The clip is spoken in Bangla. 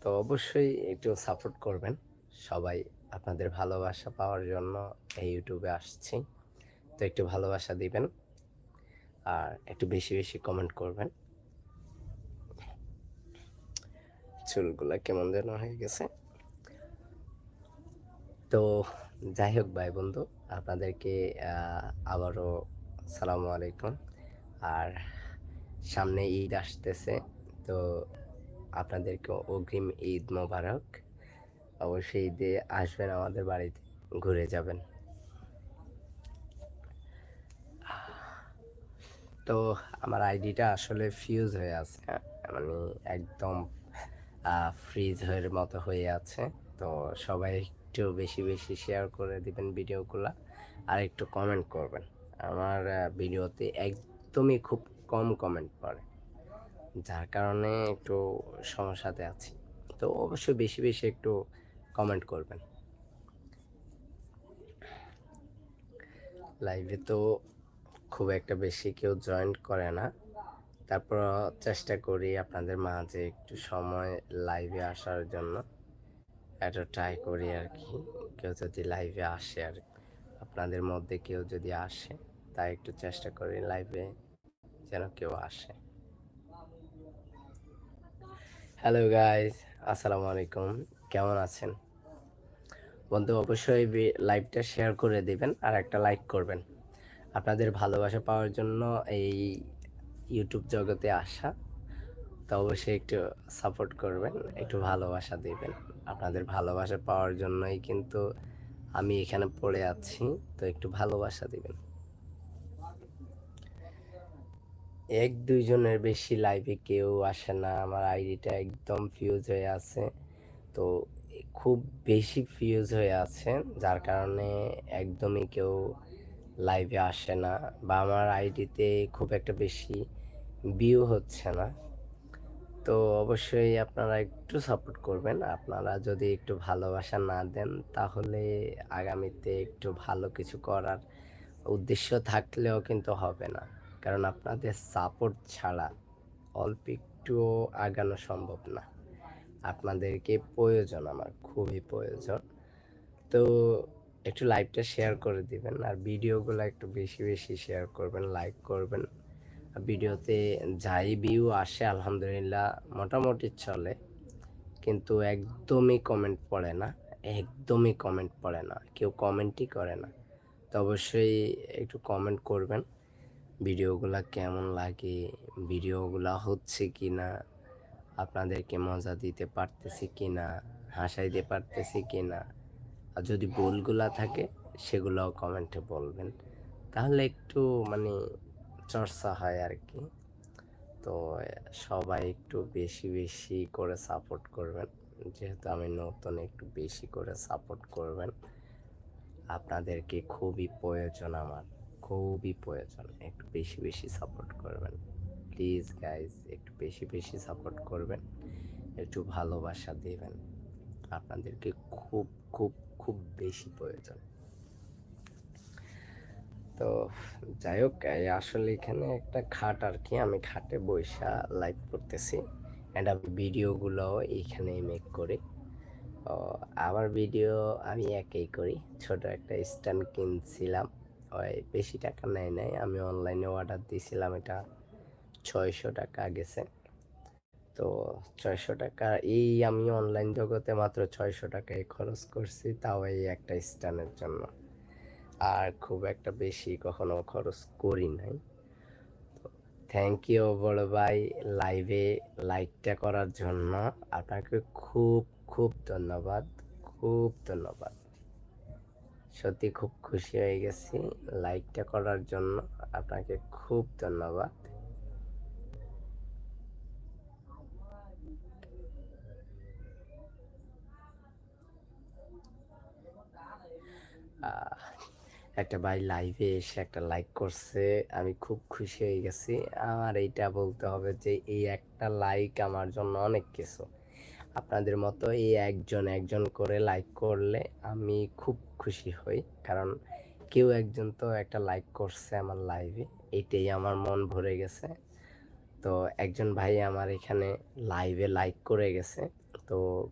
তো অবশ্যই একটু সাপোর্ট করবেন। সবাই আপনাদের ভালোবাসা পাওয়ার জন্য এই ইউটিউবে আসছি। তো একটু ভালোবাসা দিবেন আর একটু বেশি বেশি কমেন্ট করবেন। চুলগুলা কেমন যেন হয়ে গেছে। তো যাই হোক ভাই বন্ধু, আপনাদেরকে আবারও সালামু আলাইকুম। আর সামনে ঈদ আসতেছে, তো আপনাদেরকে অগ্রিম ঈদ মোবারক। অবশ্যই ঈদে আসবেন আমাদের বাড়িতে ঘুরে যাবেন। তো আমার আইডিটা আসলে ফিউজ হয়ে আছে হ্যাঁ, মানে একদম ফ্রিজ হয়ে মতো হয়ে আছে। তো সবাই একটু বেশি বেশি শেয়ার করে দিবেন ভিডিওগুলো আর একটু কমেন্ট করবেন। আমার ভিডিওতে একদমই খুব কম কমেন্ট পড়ে। যার কারণে একটু সমস্যাতে আছি। তো অবশ্যই বেশি বেশি একটু কমেন্ট করবেন। লাইভে তো খুব একটা বেশি কেউ জয়েন করে না। তারপর চেষ্টা করি আপনাদের মাঝে একটু সময় লাইভে আসার জন্য। এটা ট্রাই করি আর কি। কেউ যদি লাইভে আসে আর আপনাদের মধ্যে কেউ যদি আসে, তাই একটু চেষ্টা করি লাইভে যেন কেউ আসে। হ্যালো গাইজ আসসালামু আলাইকুম কেমন আছেন? বন্ধু, অবশ্যই লাইভটা শেয়ার করে দিবেন আর একটা লাইক করবেন। আপনাদের ভালোবাসা পাওয়ার জন্য এই ইউটিউব জগতে আসা, তো অবশ্যই একটু সাপোর্ট করবেন, একটু ভালোবাসা দিবেন। আপনাদের ভালোবাসা পাওয়ার জন্যই কিন্তু আমি এখানে পড়ে আছি, তো একটু ভালোবাসা দিবেন। এক দুইজনের বেশি লাইভে কেউ আসে না, আমার আইডিটা একদম ফিউজ হয়ে আছে। তো খুব বেশি ফিউজ হয়ে আছে, যার কারণে একদমই কেউ লাইভে আসে না বা আমার আইডিতে খুব একটা বেশি ভিউ হচ্ছে না। তো অবশ্যই আপনারা একটু সাপোর্ট করবেন, আপনারা যদি একটু ভালোবাসা না দেন তাহলে আগামীতে একটু ভালো কিছু করার উদ্দেশ্য থাকলেও কিন্তু হবে না। কারণ আপনাদের সাপোর্ট ছাড়া অল্প একটুও আগানো সম্ভব না। আপনাদেরকে প্রয়োজন, আমার খুবই প্রয়োজন। তো একটু লাইভটা শেয়ার করে দিবেন আর ভিডিওগুলো একটু বেশি বেশি শেয়ার করবেন লাইক করবেন। ভিডিওতে যাই ভিউ আসে, আলহামদুলিল্লাহ মোটামুটি চলে। কিন্তু একদমই কমেন্ট পড়ে না, একদমই কমেন্ট পড়ে না, কেউ কমেন্টই করে না। তো অবশ্যই একটু কমেন্ট করবেন। ভিডিওগুলা কেমন লাগে? ভিডিওগুলা হচ্ছে কি না আপনাদেরকে মজা দিতে পারতেছি কি না হাসাইতে পারতেছি কি না আর যদি ভুলগুলা থাকে, সেগুলোও কমেন্টে বলবেন। তাহলে একটু মানে চর্চা হয় আর কি তো সবাই একটু বেশি বেশি করে সাপোর্ট করবেন। যেহেতু আমি নতুন, একটু বেশি করে সাপোর্ট করবেন। আপনাদেরকে খুবই প্রয়োজন আমার। খুবই প্রয়োজন, একটু বেশি বেশি সাপোর্ট করবেন। প্লিজ গাইজ একটু বেশি বেশি সাপোর্ট করবেন, একটু ভালোবাসা দেবেন। আপনাদেরকে খুব খুব খুব বেশি প্রয়োজন। তো যাই হোক আসলে এখানে একটা খাট আর কি, আমি খাটে বৈশা লাইভ করতেছি। অ্যান্ড আমি ভিডিওগুলো এইখানেই মেক করি। আমার ভিডিও আমি একাই করি। ছোট একটা স্ট্যান্ড কিনছিলাম। বেশি টাকা নেয় নাই। আমি অনলাইনে অর্ডার দিয়েছিলাম, এটা ছয়শো টাকা গেছে। তো ছয়শো টাকা, এই আমি অনলাইন জগতে মাত্র ছয়শো টাকায় খরচ করছি, তাও এই একটা স্ট্যান্ডের জন্য। আর খুব একটা বেশি কখনো খরচ করি নাই। থ্যাংক ইউ বড় ভাই লাইভে লাইকটা করার জন্য আপনাকে খুব খুব ধন্যবাদ খুব ধন্যবাদ। সত্যি খুব খুশি হয়ে গেছি লাইকটা করার জন্য। আপনাকে খুব ধন্যবাদ। একটা ভাই লাইভে এসে একটা লাইক করছে, আমি খুব খুশি হয়ে গেছি। আমার এইটা বলতে হবে যে, এই একটা লাইক আমার জন্য অনেক কিছু। আপনাদের মতো এই একজন একজন করে লাইক করলে আমি খুব খুশি হই। কারণ কেউ একজন তো একটা লাইক করছে আমার লাইভে এটাই আমার মন ভরে গেছে। তো একজন ভাই আমার এখানে লাইভে লাইক করে গেছে। তো